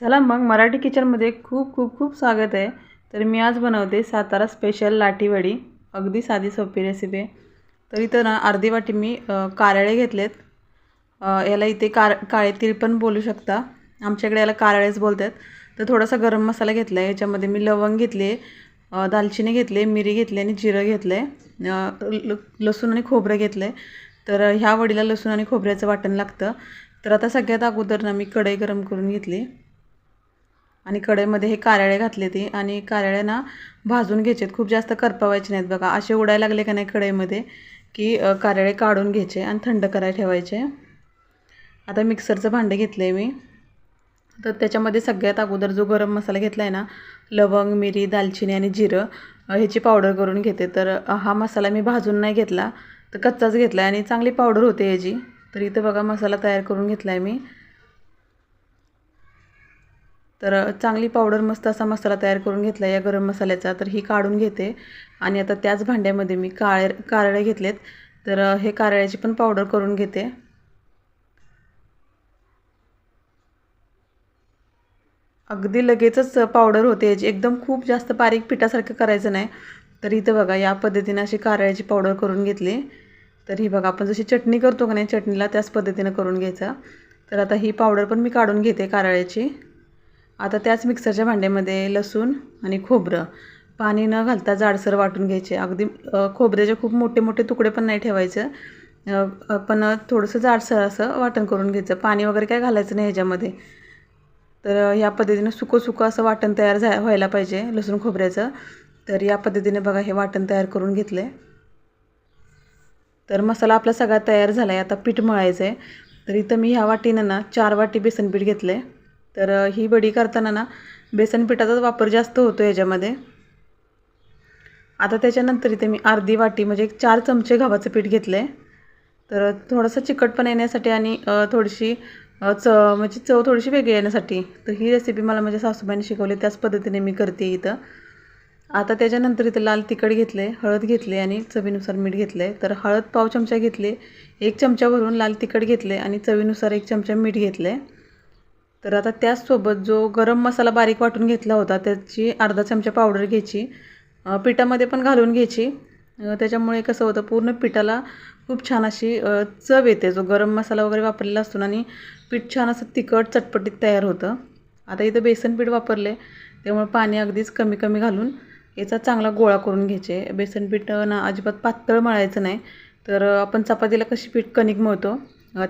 चला मग मराठी किचनमध्ये खूप खूप खूप स्वागत आहे. तर मी आज बनवते सातारा स्पेशल लाठीवडी अगदी साधी सोपी रेसिपी आहे तर इथं ना अर्धी वाटी मी कारळे घेतलेत. याला इथे कार काळे तीळ पण बोलू शकता. आमच्याकडे याला कारळेच बोलतात. तर थोडासा गरम मसाला घेतला आहे याच्यामध्ये मी लवंग घेतली दालचिनी घेतली मिरी घेतली आणि जिरं घेतलं आहे लसूण आणि खोबरं घेतलं आहे तर ह्या वडीला लसूण आणि खोबऱ्याचं वाटण लागतं. तर आता सगळ्यात अगोदर ना मी कढई गरम करून घेतली. आणि कढईमध्ये हे कारळे घातले ते आणि कारळे ना भाजून घ्यायचे खूप जास्त करपावायचे नाहीत बघा. असे उडायला लागले का नाही कढईमध्ये की कारळे काढून घ्यायचे आणि थंड करायला ठेवायचे. आता मिक्सरचं भांडे घेतलं आहे मी. तर त्याच्यामध्ये सगळ्यात अगोदर जो गरम मसाला घेतला आहे ना लवंग मिरी दालचिनी आणि जिरं ह्याची पावडर करून घेते. तर हा मसाला मी भाजून नाही घेतला. तर कच्चाच घेतला आहे आणि चांगली पावडर होते याची तर इथं बघा मसाला तयार करून घेतला आहे मी. तर चांगली पावडर मस्त असा मसाला तयार करून घेतला. या गरम मसाल्याचा तर ही काढून घेते. आणि आता त्याच भांड्यामध्ये मी काळे कारळे घेतलेत. तर हे कारळ्याची पण पावडर करून घेते. अगदी लगेचच पावडर होते. याची एकदम खूप जास्त बारीक पिठासारखं करायचं नाही. तर इथं बघा या पद्धतीने अशी कारळ्याची पावडर करून घेतली. तर ही बघा आपण जशी चटणी करतो का नाही चटणीला त्याच पद्धतीनं करून घ्यायचं. तर आता ही पावडर पण मी काढून घेते कारळ्याची. आता त्याच मिक्सरच्या भांड्यामध्ये लसूण आणि खोबरं. पाणी न घालता जाडसर वाटून घ्यायचे. अगदी खोबऱ्याचे खूप मोठे मोठे तुकडे पण नाही ठेवायचं. पण थोडंसं जाडसर असं वाटण करून घ्यायचं. पाणी वगैरे काय घालायचं नाही ह्याच्यामध्ये. तर ह्या पद्धतीनं सुकं सुकं असं वाटण तयार झा व्हायला पाहिजे लसूण खोबऱ्याचं. तर या पद्धतीने बघा हे वाटण तयार करून घेतलं आहे तर मसाला आपला सगळा तयार झाला आहे आता पीठ मळायचं आहे तर इथं मी ह्या वाटीनं ना चार वाटी बेसन पीठ घेतलं आहे तर ही वडी करताना ना बेसन पिठाचाच वापर जास्त होतो याच्यामध्ये. आता त्याच्यानंतर इथे मी अर्धी वाटी म्हणजे एक चार चमचे गव्हाचं पीठ घेतलं आहे तर थोडंसं चिकटपणा येण्यासाठी आणि थोडीशी च म्हणजे चव थोडीशी वेगळी येण्यासाठी. तर ही रेसिपी मला माझ्या सासूबाईने शिकवली त्याच पद्धतीने मी करते इथं. आता त्याच्यानंतर इथं लाल तिखट घेतले हळद घेतले आणि चवीनुसार मीठ घेतले तर हळद पाव चमचा घेतले एक चमच्यावरून लाल तिखट घेतले आणि चवीनुसार एक चमचा मीठ घेतले तर आता त्याचसोबत जो गरम मसाला बारीक वाटून घेतला होता त्याची अर्धा चमचा पावडर घ्यायची. पिठामध्ये पण घालून घ्यायची. त्याच्यामुळे कसं होतं पूर्ण पिठाला खूप छान अशी चव येते. जो गरम मसाला वगैरे वापरलेला असतो ना आणि पीठ छान असं तिखट चटपटीत तयार होतं. आता इथं बेसन पीठ वापरले त्यामुळे पाणी अगदीच कमी कमी घालून याचा चांगला गोळा करून घ्यायचे. बेसन पीठ ना अजिबात पातळ मळायचं नाही. तर आपण चपातीला कशी पीठ कणिक मळतो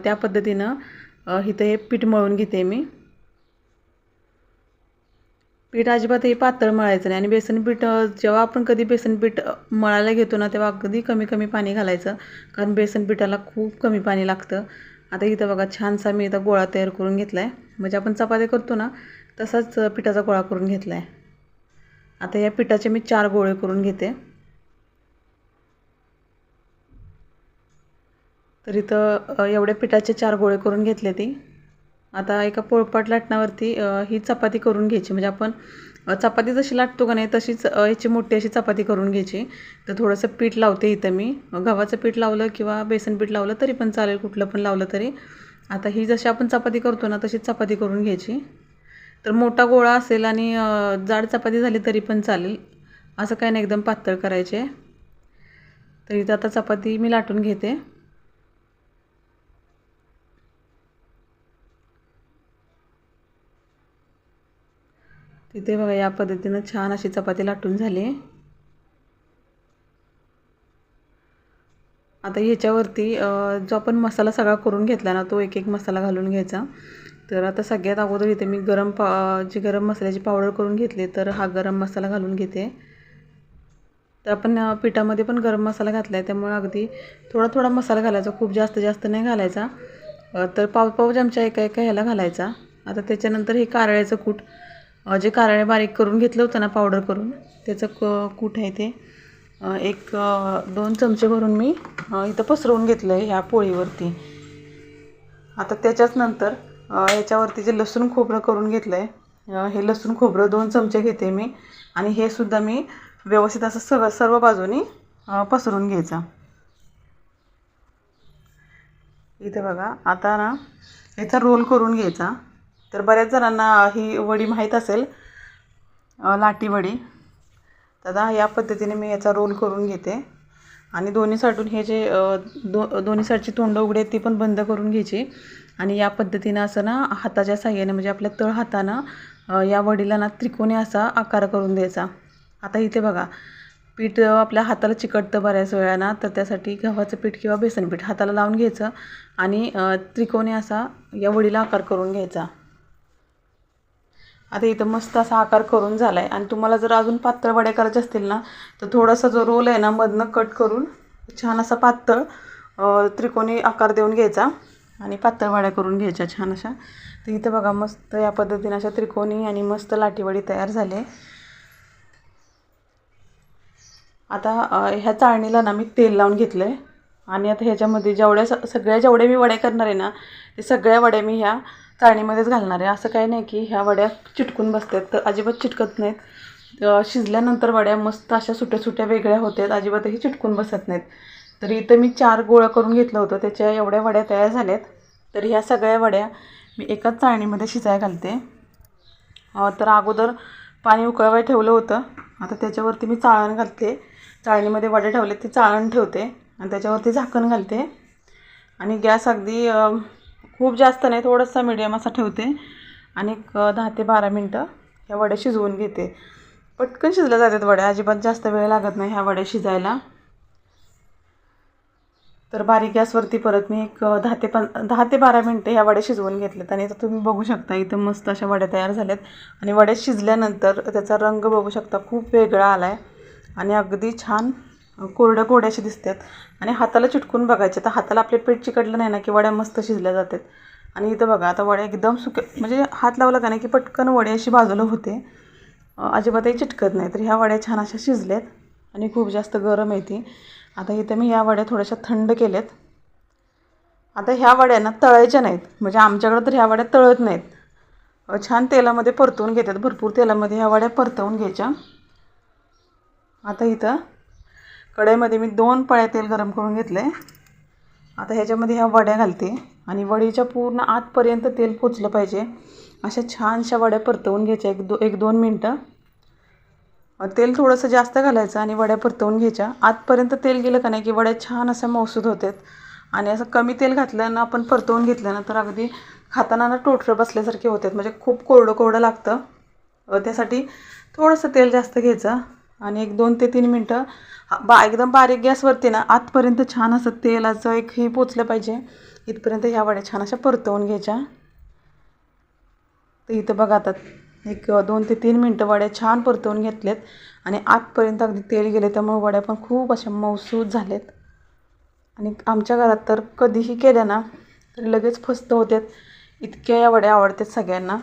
त्या पद्धतीनं इथं हे पीठ मळून घेते मी. पीठ अजिबात हे पातळ मळायचं नाही. आणि बेसन पीठ जेव्हा आपण कधी बेसन पीठ मळायला घेतो ना तेव्हा अगदी कमी कमी पाणी घालायचं. कारण बेसन पिठाला खूप कमी पाणी लागतं. आता इथं बघा छानसा मी इथं गोळा तयार करून घेतला आहे म्हणजे आपण चपाती करतो ना तसाच पिठाचा गोळा करून घेतला आहे आता या पिठाचे मी चार गोळे करून घेते. तर इथं एवढ्या पिठाचे चार गोळे करून घेतले ती. आता एका पोळपाट लाटण्यावरती ही चपाती करून घ्यायची. म्हणजे आपण चपाती जशी लाटतो का नाही तशीच याची मोठी अशी चपाती करून घ्यायची. तर थोडंसं पीठ लावते इथं मी. गव्हाचं पीठ लावलं किंवा बेसन पीठ लावलं तरी पण चालेल कुठलं पण लावलं तरी. आता ही जशी आपण चपाती करतो ना तशीच चपाती करून घ्यायची. तर मोठा गोळा असेल आणि जाड चपाती झाली तरी पण चालेल. असं काही नाही एकदम पातळ करायचे. तर इथं आता चपाती मी लाटून घेते. तिथे बघा या पद्धतीनं छान अशी चपाती लाटून झाली. आता ह्याच्यावरती जो आपण मसाला सगळा करून घेतला ना तो एक एक मसाला घालून घ्यायचा. तर आता सगळ्यात अगोदर इथे मी गरम पा जी गरम मसाल्याची पावडर करून घेतली तर हा गरम मसाला घालून घेते. तर आपण पिठामध्ये पण गरम मसाला घातला आहे त्यामुळे अगदी थोडा थोडा मसाला घालायचा खूप जास्त जास्त नाही घालायचा. तर पाव पाव चमचा एका एका ह्याला घालायचा. आता त्याच्यानंतर हे कारळ्याचं कूट जे कारळे बारीक करून घेतलं होतं ना पावडर करून त्याचं क कूट आहे ते. एक दोन चमचे भरून मी इथं पसरवून घेतलं आहे ह्या पोळीवरती. आता त्याच्याच नंतर याच्यावरती जे लसूण खोबरं करून घेतलं आहे हे लसूण खोबरं दोन चमचे घेते मी. आणि हे सुद्धा मी व्यवस्थित असं सगळं सर्व बाजूनी पसरून घ्यायचं. इथं बघा आता ना याचा रोल करून घ्यायचा. तर बऱ्याच जणांना ही वडी माहीत असेल. लाटीवडी लाटी वडी. या पद्धतीने मी याचा रोल करून घेते. आणि दोन्ही साईडून हे जे दो दोन्ही साईडची तोंड उघडे आहेत ती पण बंद करून घ्यायची. आणि या पद्धतीनं असं ना हाताच्या साह्याने म्हणजे आपल्या तळ हातानं या वडीला ना त्रिकोणी असा आकार करून द्यायचा. आता इथे बघा पीठ आपल्या हाताला चिकटतं बऱ्याच वेळा ना तर त्यासाठी गव्हाचं पीठ किंवा बेसन पीठ हाताला लावून घ्यायचं. आणि त्रिकोणी असा या वडीला आकार करून घ्यायचा. आता इथं मस्त असा आकार करून झाला आहे आणि तुम्हाला जर अजून पातळ वड्या करायचे असतील ना तर थोडासा जो रोल आहे ना मधनं कट करून छान असा पातळ त्रिकोणी आकार देऊन घ्यायचा आणि पातळ वड्या करून घ्यायच्या छान अशा. तर इथं बघा मस्त या पद्धतीने अशा त्रिकोणी आणि मस्त लाटीवडी तयार झाले आता ह्या चाळणीला ना मी तेल लावून घेतलं आहे आणि आता ह्याच्यामध्ये जेवढ्या स सगळ्या जेवढ्या मी वड्या करणार आहे ना ते सगळ्या वड्या मी ह्या चाळणीमध्येच घालणार आहे. असं काही नाही की ह्या वड्या चिटकून बसतात. तर अजिबात चिटकत नाहीत. शिजल्यानंतर वड्या मस्त अशा सुट्या सुट्या वेगळ्या होतात. अजिबातही चिटकून बसत नाहीत. तर इथं मी चार गोळा करून घेतलं होतं. त्याच्या एवढ्या वड्या तयार झाल्यात. तर ह्या सगळ्या वड्या मी एकाच चाळणीमध्ये शिजाय घालते. तर अगोदर पाणी उकळवाय ठेवलं होतं. आता त्याच्यावरती मी चाळण घालते. चाळणीमध्ये वडे ठेवले ते चाळण ठेवते. आणि त्याच्यावरती झाकण घालते. आणि गॅस अगदी खूप जास्त नाही थोडंसं मिडियम असा ठेवते. आणि एक दहा ते बारा मिनटं ह्या वड्या शिजवून घेते. पटकन शिजल्या जातात वड्या अजिबात जास्त वेळ लागत नाही ह्या वड्या शिजायला. तर बारीक गॅसवरती परत मी एक दहा ते पं दहा ते बारा मिनटं ह्या वड्या शिजवून घेतल्यात. आणि आता तुम्ही बघू शकता इथं मस्त अशा वड्या तयार झाल्यात. आणि वड्या शिजल्यानंतर त्याचा रंग बघू शकता खूप वेगळा आला आहे आणि अगदी छान कोरड्या कोरड्याशी दिसतात. आणि हाताला चिटकून बघायचे. तर हाताला आपले पीठ चिकटलं नाही ना की वड्या मस्त शिजल्या जातात. आणि इथं बघा आता वड्या एकदम सुक्या म्हणजे हात लावला का नाही की पटकन वड्या अशी बाजूला होते. अजिबातही चिटकत नाही. तर ह्या वड्या छान अशा शिजल्यात आणि खूप जास्त गरम आहे ती. आता इथं मी ह्या वड्या थोड्याशा थंड केल्यात. आता ह्या वड्या ना तळायच्या नाहीत. म्हणजे आमच्याकडं तर ह्या वड्या तळत नाहीत. छान तेलामध्ये परतवून घेतात. भरपूर तेलामध्ये ह्या वड्या परतवून घ्यायच्या. आता इथं कढईमध्ये मी दोन पळ्या तेल गरम करून घेतले आता ह्याच्यामध्ये ह्या वड्या घालते. आणि वडीच्या पूर्ण आतपर्यंत तेल पोचलं पाहिजे. अशा छानशा वड्या परतवून घ्यायच्या. एक दो एक दोन मिनटं. तेल थोडंसं जास्त घालायचं आणि वड्या परतवून घ्यायच्या. आतपर्यंत तेल गेलं का नाही की वड्या छान अशा मौसूद होतात. आणि असं कमी तेल घातलं ना आपण परतवून घेतलं ना तर अगदी खाताना ना टोटरं बसल्यासारखे होतात. म्हणजे खूप कोरडं कोरडं लागतं. त्यासाठी थोडंसं तेल जास्त घ्यायचं. आणि एक दोन ते तीन मिनटं. बा एकदम बारीक गॅसवरती ना आतपर्यंत छान असं तेलाचं एक हे पोचलं पाहिजे. इथपर्यंत ह्या वड्या छान अशा परतवून घ्यायच्या. तर इथं बघा आता एक दोन ते तीन मिनटं वड्या छान परतवून घेतल्यात आणि आतपर्यंत अगदी तेल गेले त्यामुळे वड्या पण खूप अशा मौसूद झाल्यात आणि आमच्या घरात तर कधीही केल्या ना तरी लगेच फस्त होतात इतक्या या वड्या आवडतात सगळ्यांना.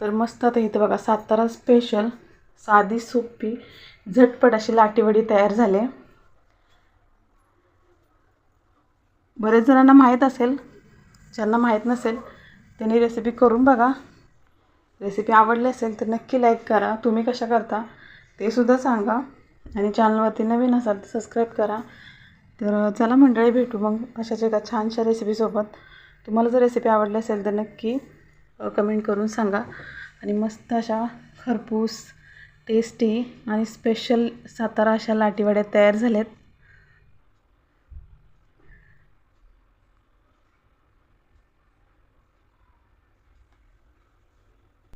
तर मस्त आता इथं बघा सातारा स्पेशल साधी सोपी झटपट अशी लाटीवडी तयार झाले. बरेच जणांना माहीत असेल ज्यांना माहीत नसेल त्यांनी रेसिपी करून बघा. रेसिपी आवडली असेल तर नक्की लाईक करा. तुम्ही कशा करता ते सुद्धा सांगा. आणि चॅनलवरती नवीन असाल तर सबस्क्राईब करा. तर चला मंडळी भेटू मग अशाच एका छानशा रेसिपीसोबत तुम्हाला जर रेसिपी आवडली असेल तर नक्की कमेंट करून सांगा. आणि मस्त अशा खरपूस टेस्टी आणि स्पेशल सातारा अशा लाटीवड्या तयार झाल्यात.